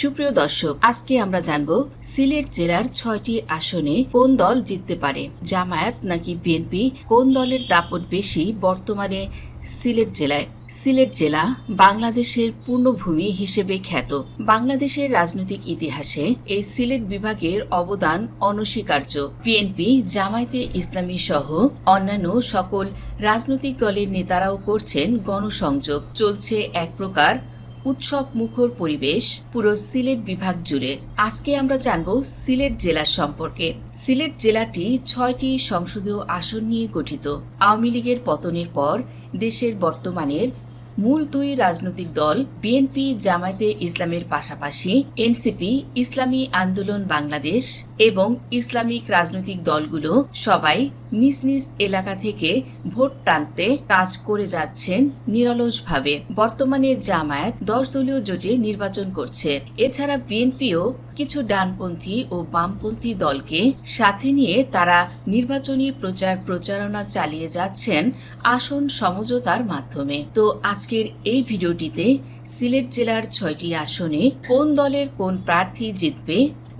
সুপ্রিয় দর্শক, আজকে আমরা জানব সিলেট জেলার ছয়টি আসনে কোন দল জিততে পারে, জামায়াত নাকি বিএনপি? কোন দলের দাপট বেশি বর্তমানে সিলেট জেলায়? সিলেট জেলা বাংলাদেশের পূর্ণভূমি হিসেবে খ্যাত। বাংলাদেশের রাজনৈতিক ইতিহাসে এই সিলেট বিভাগের অবদান অনস্বীকার্য। বিএনপি, জামায়াতে ইসলামী সহ অন্যান্য সকল রাজনৈতিক দলের নেতারাও করছেন গণসংযোগ। চলছে এক প্রকার উৎসব মুখর পরিবেশ পুরো সিলেট বিভাগ জুড়ে। আজকে আমরা জানব সিলেট জেলা সম্পর্কে। সিলেট জেলাটি ছয়টি সংসদীয় আসন নিয়ে গঠিত। আওয়ামী লীগের পতনের পর দেশের বর্তমানের মূল দুই রাজনৈতিক দল, বিএনপি, জামায়াতে ইসলামের পাশাপাশি এনসিপি, ইসলামী আন্দোলন বাংলাদেশ এবং ইসলামিক রাজনৈতিক দলগুলো সবাই নিজ নিজ এলাকা থেকে ভোট টানতে কাজ করে যাচ্ছেন নিরলসভাবে। বর্তমানে জামায়াত দশ দলীয় জোটে নির্বাচন করছে। এছাড়া বিএনপিও কিছু ডানপন্থী ও বামপন্থী দলকে সাথে নিয়ে তারা নির্বাচনী প্রচার প্রচারণা চালিয়ে যাচ্ছেন আসন সমঝোতার মাধ্যমে। তো আজকের এই ভিডিওটিতে সিলেট জেলার ছয়টি আসনে কোন দলের কোন প্রার্থী জিতবে?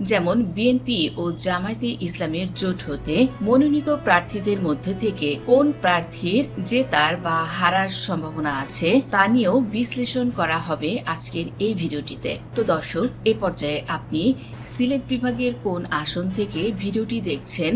যেমন বিএনপি ও জামায়াতে ইসলামের জোট হতে মনোনীত প্রার্থীদের মধ্যে থেকে কোন প্রার্থীর জেতার বা হারার সম্ভাবনা আছে তা নিয়েও বিশ্লেষণ করা হবে আজকের এই ভিডিওটিতে। তো দর্শক, এ পর্যায়ে আপনি সিলেট বিভাগের কোন আসন থেকে ভিডিওটি দেখছেন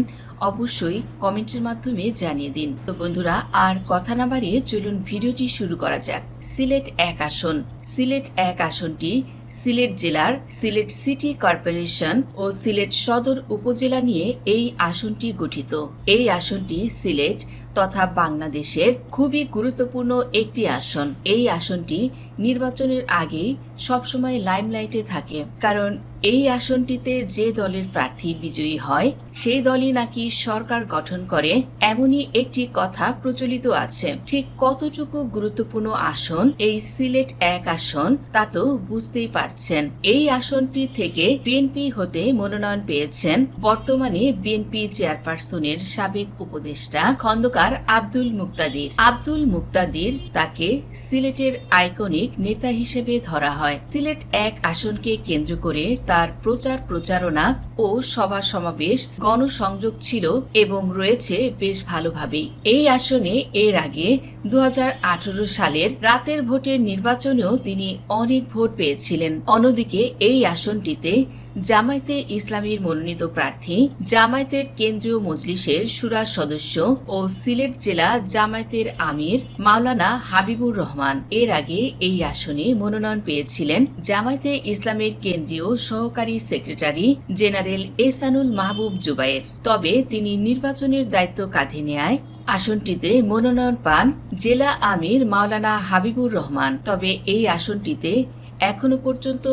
অবশ্যই কমেন্টের মাধ্যমে জানিয়ে দিন। তো বন্ধুরা, আর কথা না বাড়িয়ে চলুন ভিডিওটি শুরু করা যাক। সিলেট এক আসন। সিলেট এক আসনটি সিলেট জেলার সিলেট সিটি কর্পোরেশন ও সিলেট সদর উপজেলা নিয়ে এই আসনটি গঠিত। এই আসনটি সিলেট তথা বাংলাদেশের খুবই গুরুত্বপূর্ণ একটি আসন। এই আসনটি নির্বাচনের আগেই সবসময় লাইমলাইটে থাকে। কারণ এই আসনটিতে যে দলের প্রার্থী বিজয়ী হয়, সেই দলই নাকি সরকার গঠন করে, এমনই একটি কথা প্রচলিত আছে। ঠিক কতটুকু গুরুত্বপূর্ণ আসন, এই সিলেট এক আসন, তা তো বুঝতেই পারছেন। এই আসনটি থেকে বিএনপি হতে মনোনয়ন পেয়েছেন বর্তমানে বিএনপি চেয়ারপারসনের সাবেক উপদেষ্টা খন্দকার আব্দুল মুক্তাদির। আব্দুল মুক্তাদির তাকে সিলেটের আইকনিক নেতা হিসেবে ধরা হয়। সিলেট এক আসনকে কেন্দ্র করে তার প্রচার প্রচারণা ও সভা সমাবেশ, গণসংযোগ ছিল এবং রয়েছে বেশ ভালোভাবেই। এই আসনে এর আগে দু হাজার আঠারো সালের রাতের ভোটের নির্বাচনেও তিনি অনেক ভোট পেয়েছিলেন। অন্যদিকে এই আসনটিতে জামায়াতে ইসলামীর মনোনীত প্রার্থী, জামায়াতের কেন্দ্রীয় মজলিসের সুরা সদস্য ও সিলেট জেলা জামায়াতের আমির মাওলানা হাবিবুর রহমান এর আগে এই আসনে মনোনয়ন পেয়েছিলেন জামায়াতে ইসলামের কেন্দ্রীয় সহকারী সেক্রেটারি জেনারেল এসানুল মাহবুব জুবাইর তবে তিনি নির্বাচনের দায়িত্ব কাঁধে নেয় আসনটিতে মনোনয়ন পান জেলা আমির মাওলানা হাবিবুর রহমান। তবে এই আসনটিতে এখনও পর্যন্ত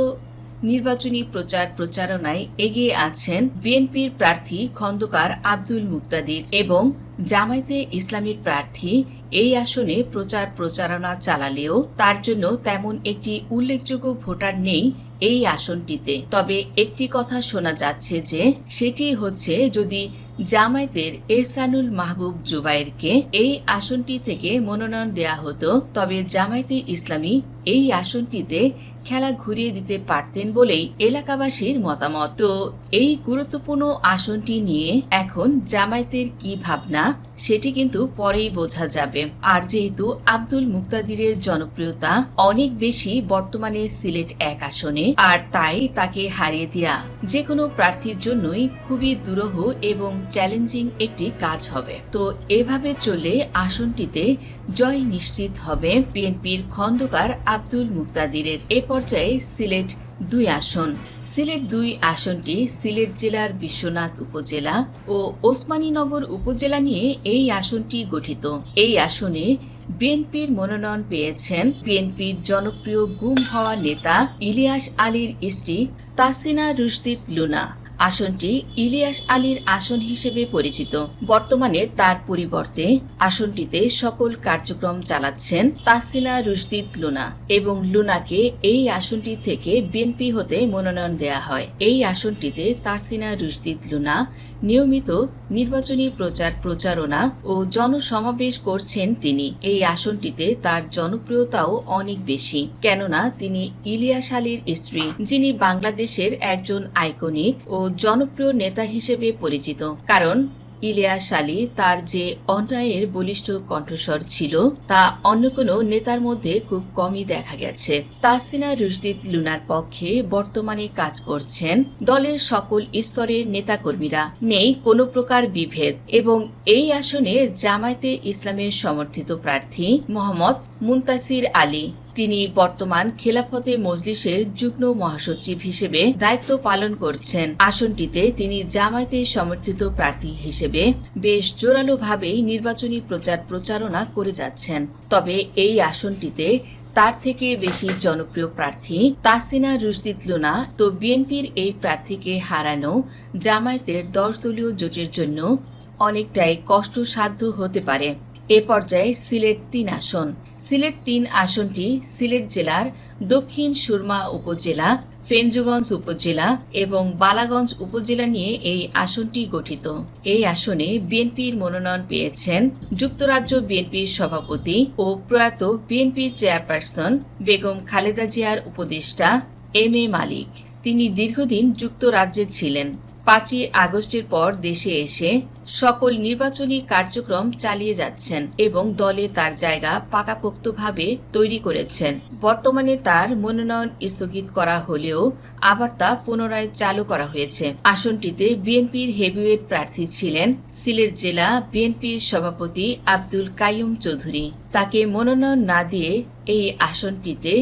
নির্বাচনী প্রচার প্রচারণায় এগিয়ে আছেন বিএনপির প্রার্থী খন্দকার আব্দুল মুক্তাদির এবং জামায়াতে ইসলামীর প্রার্থী এই আসনে প্রচার প্রচারণা চালালেও তার জন্য তেমন একটি উল্লেখযোগ্য ভোটার নেই এই আসনটিতে। তবে একটি কথা শোনা যাচ্ছে যে, সেটি হচ্ছে যদি জামায়াতের এসানুল মাহবুব জুবাইরকে এই আসনটি থেকে মনোনয়ন দেয়া হতো, তবে জামায়াতে ইসলামী এই আসনটিতে খেলা ঘুরিয়ে দিতে পারতেন বলেই এলাকাবাসীর মতামত। তো এই গুরুত্বপূর্ণ আসনটি নিয়ে এখন জামায়াতের কি ভাবনা, সেটি কিন্তু পরেই বোঝা যাবে। আর যেহেতু আব্দুল মুক্তাদিরের জনপ্রিয়তা অনেক বেশি বর্তমানে সিলেট এক আসনে, আর তাই তাকে হারিয়ে দেয়া যে কোনো প্রার্থীর জন্যই খুবই দুরূহ এবং চ্যালেঞ্জিং একটি কাজ হবে। তো এভাবে চললে আসনটিতে জয় নিশ্চিত হবে বিএনপির খন্দকার আব্দুল মুক্তাদিরের। এ পর্যায়ে সিলেট দুই আসন। সিলেট দুই আসনটি সিলেট জেলার বিশ্বনাথ উপজেলা ও ওসমানীনগর উপজেলা নিয়ে এই আসনটি গঠিত। এই আসনে বিএনপির মনোনয়ন পেয়েছেন বিএনপির জনপ্রিয় গুম হওয়া নেতা ইলিয়াস আলীর স্ত্রী তাসিনা রুশদিত লুনা। আসনটি ইলিয়াস আলীর আসন হিসেবে পরিচিত। বর্তমানে তার পরিবর্তে আসনটিতে সকল কার্যক্রম চালাচ্ছেন তাসিনা রুশদিদ লুনা এবং লুনাকে এই আসনটি থেকে বিএনপি হতে মনোনয়ন দেয়া হয়। এই আসনটিতে তাসিনা রুশদিদ লুনা নিয়মিত নির্বাচনী প্রচার প্রচারণা ও জনসমাবেশ করছেন তিনি। এই আসনটিতে তার জনপ্রিয়তাও অনেক বেশি। কেননা তিনি ইলিয়াস আলীর স্ত্রী, যিনি বাংলাদেশের একজন আইকনিক ও জনপ্রিয় নেতা হিসেবে পরিচিত। কারণ ইলিয়াস আলী তার যে অন্যায়ের বলিষ্ঠ কণ্ঠস্বর ছিল, তা অন্য কোনো নেতার মধ্যে খুব কমই দেখা গেছে। তাসিনা রুশদিদ লুনার পক্ষে বর্তমানে কাজ করছেন দলের সকল স্তরের নেতাকর্মীরা। নেই কোনো প্রকার বিভেদ। এবং এই আসনে জামায়াতে ইসলামের সমর্থিত প্রার্থী মোহাম্মদ মুন্তাসির আলী। তিনি বর্তমান খেলাফতে মজলিসের যুগ্ম মহাসচিব হিসেবে দায়িত্ব পালন করছেন। আসনটিতে তিনি জামায়াতের সমর্থিত প্রার্থী হিসেবে বেশ জোরালোভাবেই নির্বাচনী প্রচার প্রচারণা করে যাচ্ছেন। তবে এই আসনটিতে তার থেকে বেশি জনপ্রিয় প্রার্থী তাসিনা রুশদিদ লুনা তো বিএনপির এই প্রার্থীকে হারানো জামায়াতের দশ দলীয় জোটের জন্য অনেকটাই কষ্টসাধ্য হতে পারে। এ পর্যায়ে সিলেট তিন আসন। সিলেট তিন আসনটি সিলেট জেলার দক্ষিণ সুরমা উপজেলা, ফেঞ্জুগঞ্জ উপজেলা এবং বালাগঞ্জ উপজেলা নিয়ে এই আসনটি গঠিত। এই আসনে বিএনপির মনোনয়ন পেয়েছেন যুক্তরাজ্য বিএনপির সভাপতি ও প্রয়াত বিএনপির চেয়ারপারসন বেগম খালেদা জিয়ার উপদেষ্টা এম এ মালিক। তিনি দীর্ঘদিন যুক্তরাজ্যে ছিলেন। পাঁচই আগস্টের পর দেশে এসে সকল নির্বাচনী কার্যক্রম চালিয়ে যাচ্ছেন এবং দলে তার জায়গা পাকাপোক্তভাবে তৈরি করেছেন। বর্তমানে তার মনোনয়ন স্থগিত করা হলেও আবার তা পুনরায় চালু করা হয়েছে। আসনটিতে বিএনপির হেভিওয়েট প্রার্থী ছিলেন সিলেট জেলা বিএনপির সভাপতি আব্দুল কাইয়ুম চৌধুরী। তাকে মনোনয়ন না দিয়ে এই আসনটিতে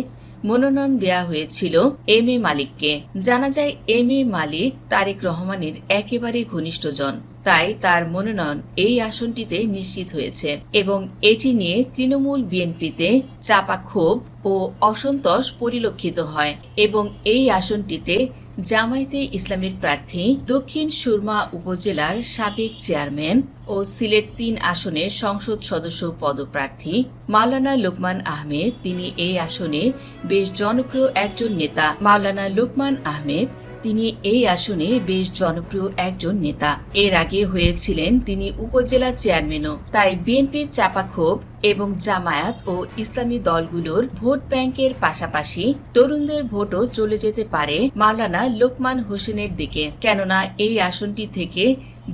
মনোনয়ন দেয়া হয়েছিল এম এ মালিককে। জানা যায়, এম এ মালিক তারেক রহমানের একেবারে ঘনিষ্ঠজন। তাই তার মনোনয়ন এই আসনটিতে নিশ্চিত হয়েছে এবং এটি নিয়ে তৃণমূল বিএনপিতে চাপা ক্ষোভ ও অসন্তোষ পরিলক্ষিত হয় এবং এই আসনটিতে জামায়াতে ইসলামের প্রার্থী দক্ষিণ সুরমা উপজেলার সাবেক চেয়ারম্যান ও সিলেট তিন আসনের সংসদ সদস্য পদপ্রার্থী মাওলানা লোকমান আহমেদ। তিনি এই আসনে বেশ জনপ্রিয় একজন নেতা মাওলানা লোকমান আহমেদ। তিনি এই আসনে বেশ জনপ্রিয় একজন নেতা। এর আগে হয়েছিলেন তিনি উপজেলা চেয়ারম্যানও। তাই বিএনপির চাপাক্ষোভ এবং জামায়াত ও ইসলামী দলগুলোর ভোট ব্যাংকের পাশাপাশি তরুণদের ভোটও চলে যেতে পারে মাওলানা লোকমান হোসেনের দিকে। কেননা এই আসনটি থেকে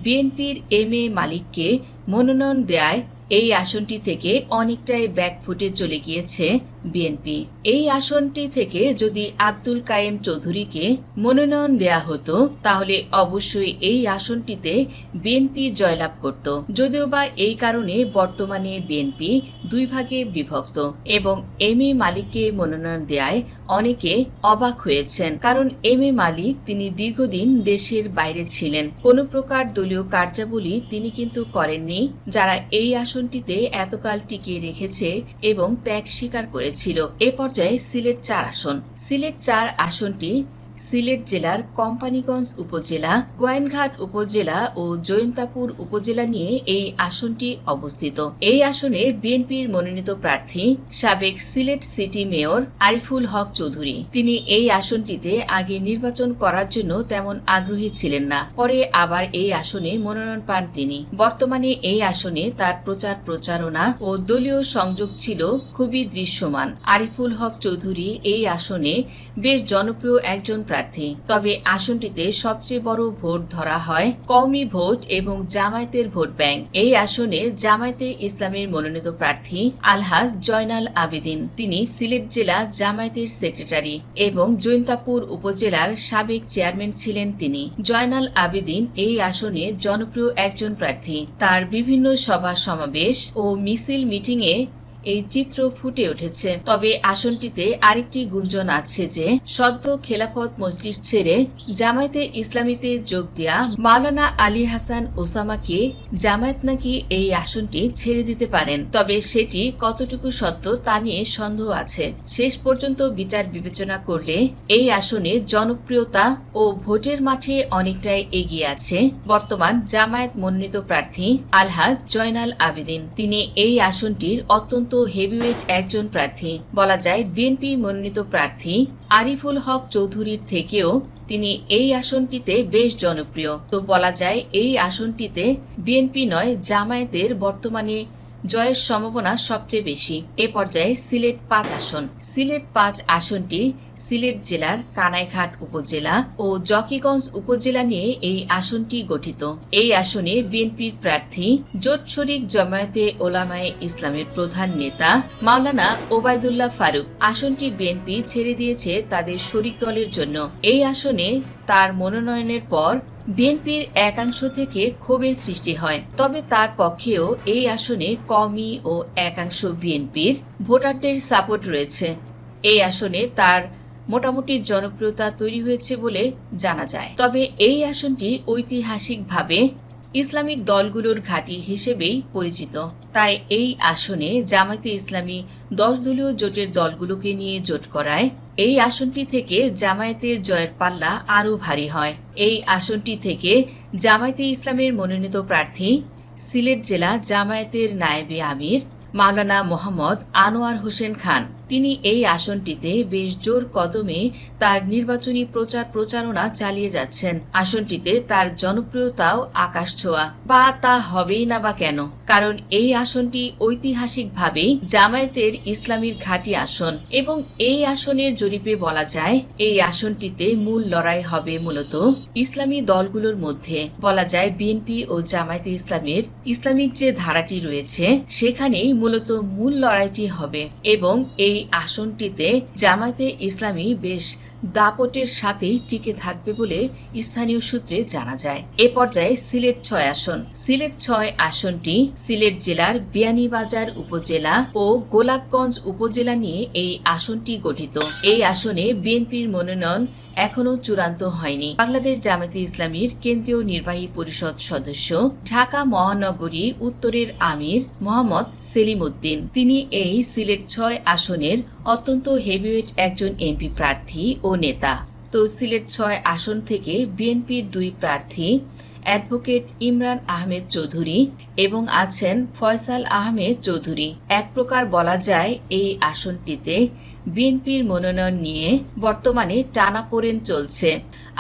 বিএনপির এম এ মালিককে মনোনয়ন দেয় এই আসনটি থেকে অনেকটাই ব্যাক ফুটে চলে গিয়েছে বিএনপি এই আসনটি থেকে যদি আব্দুল কায়েম চৌধুরীকে মনোনয়ন দেয়া হতো, তাহলে অবশ্যই এই আসনটিতে বিএনপি জয়লাভ করত। যদিও বা এই কারণে বর্তমানে বিএনপি দুই ভাগে বিভক্ত এবং এম এ মালিককে মনোনয়ন দেয় অনেকে অবাক হয়েছেন। কারণ এম এ মালিক তিনি দীর্ঘদিন দেশের বাইরে ছিলেন। কোনো প্রকার দলীয় কার্যাবলী তিনি কিন্তু করেননি। যারা এই আসনটিতে এতকাল টিকিয়ে রেখেছে এবং ত্যাগ স্বীকার করেছিল। এ পর্যায়ে সিলেট চার আসন। সিলেট চার আসনটি সিলেট জেলার কোম্পানিগঞ্জ উপজেলা, গোয়াইনঘাট উপজেলা ও জয়ন্তাপুর উপজেলা নিয়ে এই আসনটি অবস্থিত। এই আসনে বিএনপির মনোনীত প্রার্থী সাবেক সিলেট সিটি মেয়র আরিফুল হক চৌধুরী। তিনি এই আসনটিতে আগে নির্বাচন করার জন্য তেমন আগ্রহী ছিলেন না, পরে আবার এই আসনে মনোনয়ন পান তিনি। বর্তমানে এই আসনে তার প্রচার প্রচারণা ও দলীয় সংযোগ ছিল খুবই দৃশ্যমান। আরিফুল হক চৌধুরী এই আসনে বেশ জনপ্রিয় একজন প্রার্থী। তবে আসনটিতে সবচেয়ে বড় ভোট ধরা হয় কওমি ভোট এবং জামায়াতের ভোট ব্যাংক। এই আসনে জামায়াতে ইসলামের মনোনীত প্রার্থী আলহাজ জয়নাল আবেদিন। তিনি সিলেট জেলা জামায়াতের সেক্রেটারি এবং জৈন্তাপুর উপজেলার সাবেক চেয়ারম্যান ছিলেন তিনি। জয়নাল আবেদিন এই আসনে জনপ্রিয় একজন প্রার্থী। তার বিভিন্ন সভা সমাবেশ ও মিছিল মিটিংয়ে এই চিত্র ফুটে উঠেছে। তবে আসনটিতে আরেকটি গুঞ্জন আছে যে, সদ্য খেলাফত মজলিস ছেড়ে জামায়াতে ইসলামীতে যোগ দেয়া মাওলানা আলী হাসান ওসামাকে জামায়াত নাকি এই আসনটি ছেড়ে দিতে পারেন। তবে সেটি কতটুকু সত্য তা নিয়ে সন্দেহ আছে। শেষ পর্যন্ত বিচার বিবেচনা করলে এই আসনে জনপ্রিয়তা ও ভোটের মাঠে অনেকটাই এগিয়ে আছে বর্তমান জামায়াত মনোনীত প্রার্থী আলহাজ জয়নাল আবেদিন। তিনি এই আসনটির অত্যন্ত হেভিওয়েট একজন প্রার্থী, বলা যায় বিএনপি মনোনীত প্রার্থী আরিফুল হক চৌধুরীর থেকেও তিনি এই আসনটিতে বেশ জনপ্রিয়। তো বলা যায় এই আসনটিতে বিএনপি নয়, জামায়াতের বর্তমানে জয়ের সম্ভাবনা সবচেয়ে বেশি। এ পর্যায়ে সিলেট পাঁচ আসন। সিলেট পাঁচ আসনটি সিলেট জেলার কানাইঘাট উপজেলা ও জকিগঞ্জ উপজেলা নিয়ে এই আসনটি গঠিত। এই আসনে বিএনপির প্রার্থী জোট শরিক জমায়েতে ওলামায়ে ইসলামের প্রধান নেতা মাওলানা ওবায়দুল্লাহ ফারুক। আসনটি বিএনপি ছেড়ে দিয়েছে তাদের শরিক দলের জন্য। এই আসনে তার মনোনয়নের পর বিএনপির একাংশ থেকে ক্ষোভের সৃষ্টি হয়। তবে তার পক্ষেও এই আসনে কমি ও একাংশ বিএনপির ভোটারদের সাপোর্ট রয়েছে। এই আসনে তার মোটামুটি জনপ্রিয়তা তৈরি হয়েছে বলে জানা যায়। তবে এই আসনটি ঐতিহাসিকভাবে ইসলামিক দলগুলোর ঘাঁটি হিসেবেই পরিচিত। তাই এই আসনে জামায়াতে ইসলামী দশ দলীয় জোটের দলগুলোকে নিয়ে জোট করায়। এই আসনটি থেকে জামায়াতের জয়ের পাল্লা আরও ভারী হয়। এই আসনটি থেকে জামায়াতে ইসলামের মনোনীত প্রার্থী সিলেট জেলা জামায়াতের নায়েবে আমির মাওলানা মোহাম্মদ আনোয়ার হোসেন খান। তিনি এই আসনটিতে বেশ জোর কদমে তার নির্বাচনী প্রচার প্রচারণা চালিয়ে যাচ্ছেন। আসনটিতে তার জনপ্রিয়তাও আকাশ ছোঁয়া। বা তা হবেই না বা কেন? কারণ এই আসনটি ঐতিহাসিকভাবেই জামায়াতের ইসলামীর ঘাঁটি আসন এবং এই আসনের জরিপে বলা যায়, এই আসনটিতে মূল লড়াই হবে মূলত ইসলামী দলগুলোর মধ্যে। বলা যায়, বিএনপি ও জামায়াতে ইসলামের ইসলামিক যে ধারাটি রয়েছে, সেখানেই মূলত মূল লড়াইটি হবে এবং এই আসনটিতে জামায়াতে ইসলামী বেশ দাপটের সাথেই টিকে থাকবে বলে স্থানীয় সূত্রে জানা যায়। এ পর্যায়ে সিলেট ছয় আসন। সিলেট ছয় আসনটি সিলেট জেলার বিয়ানীবাজার উপজেলা ও গোলাপগঞ্জ উপজেলা নিয়ে এই আসনটি গঠিত। এই আসনে বিএনপির মনোনয়ন এখনও চূড়ান্ত হয়নি। বাংলাদেশ জামায়াতে ইসলামীর কেন্দ্রীয় নির্বাহী পরিষদ সদস্য, ঢাকা মহানগরী উত্তরের আমির মোহাম্মদ সেলিম উদ্দিন তিনি এই সিলেট ছয় আসনের অত্যন্ত হেভিওয়েট একজন এমপি প্রার্থী ও নেতা। তো সিলেট ছয় আসন থেকে বিএনপির দুই প্রার্থী, অ্যাডভোকেট ইমরান আহমেদ চৌধুরী এবং আছেন ফয়সাল আহমেদ চৌধুরী। এক প্রকার বলা যায় এই আসনটিতে বিএনপির মনোনয়ন নিয়ে বর্তমানে টানাপোড়েন চলছে।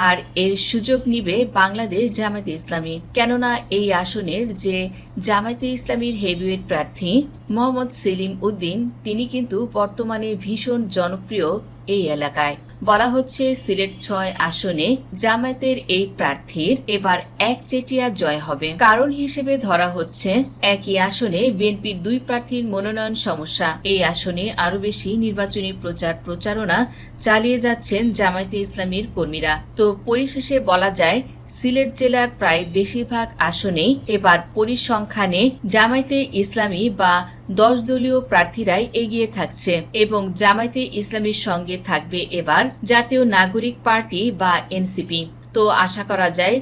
আর এর সুযোগ নিবে বাংলাদেশ জামায়াতে ইসলামী। কেননা এই আসনের যে জামায়াতে ইসলামীর হেভিওয়েট প্রার্থী মোহাম্মদ সেলিম উদ্দিন, তিনি কিন্তু বর্তমানে ভীষণ জনপ্রিয় এই এলাকায়। বলা হচ্ছে সিলেট ছয় আসনে জামায়াতের এই প্রার্থীর এবার এক চেটিয়া জয় হবে। কারণ হিসেবে ধরা হচ্ছে একই আসনে বিএনপির দুই প্রার্থীর মনোনয়ন সমস্যা। এই আসনে আরও বেশি নির্বাচনী প্রচার প্রচারণা চালিয়ে যাচ্ছেন জামায়াতে ইসলামীর কর্মীরা। তো পরিশেষে বলা যায় সিলেট জেলার প্রায় বেশিরভাগ আসনেই এবার পরিসংখ্যানে জামায়াতে ইসলামী বা দশ দলীয় প্রার্থীরাই এগিয়ে থাকছে এবং জামায়াতে ইসলামীর সঙ্গে থাকবে এবার জাতীয় নাগরিক পার্টি বা এনসিপি। তো আশা করা যায়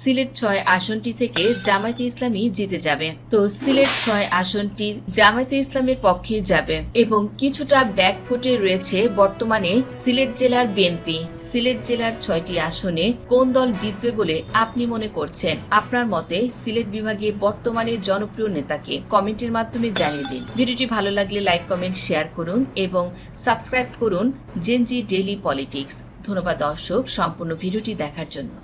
সিলেট ছয় আসনটি থেকে জামায়াতে ইসলামী জিতে যাবে। তো সিলেট ছয় আসনটি জামায়াতে ইসলামের পক্ষে যাবে এবং কিছুটা ব্যাকফুটে রয়েছে বর্তমানে সিলেট জেলার বিএনপি। সিলেট জেলার ছয়টি আসনে কোন দল জিতবে বলে আপনি মনে করছেন? আপনার মতে সিলেট বিভাগে বর্তমানে জনপ্রিয় নেতাকে কমেন্টের মাধ্যমে জানিয়ে দিন। ভিডিওটি ভালো লাগলে লাইক, কমেন্ট, শেয়ার করুন এবং সাবস্ক্রাইব করুন জেনজি ডেইলি পলিটিক্স। ধন্যবাদ দর্শক, সম্পূর্ণ ভিডিওটি দেখার জন্য।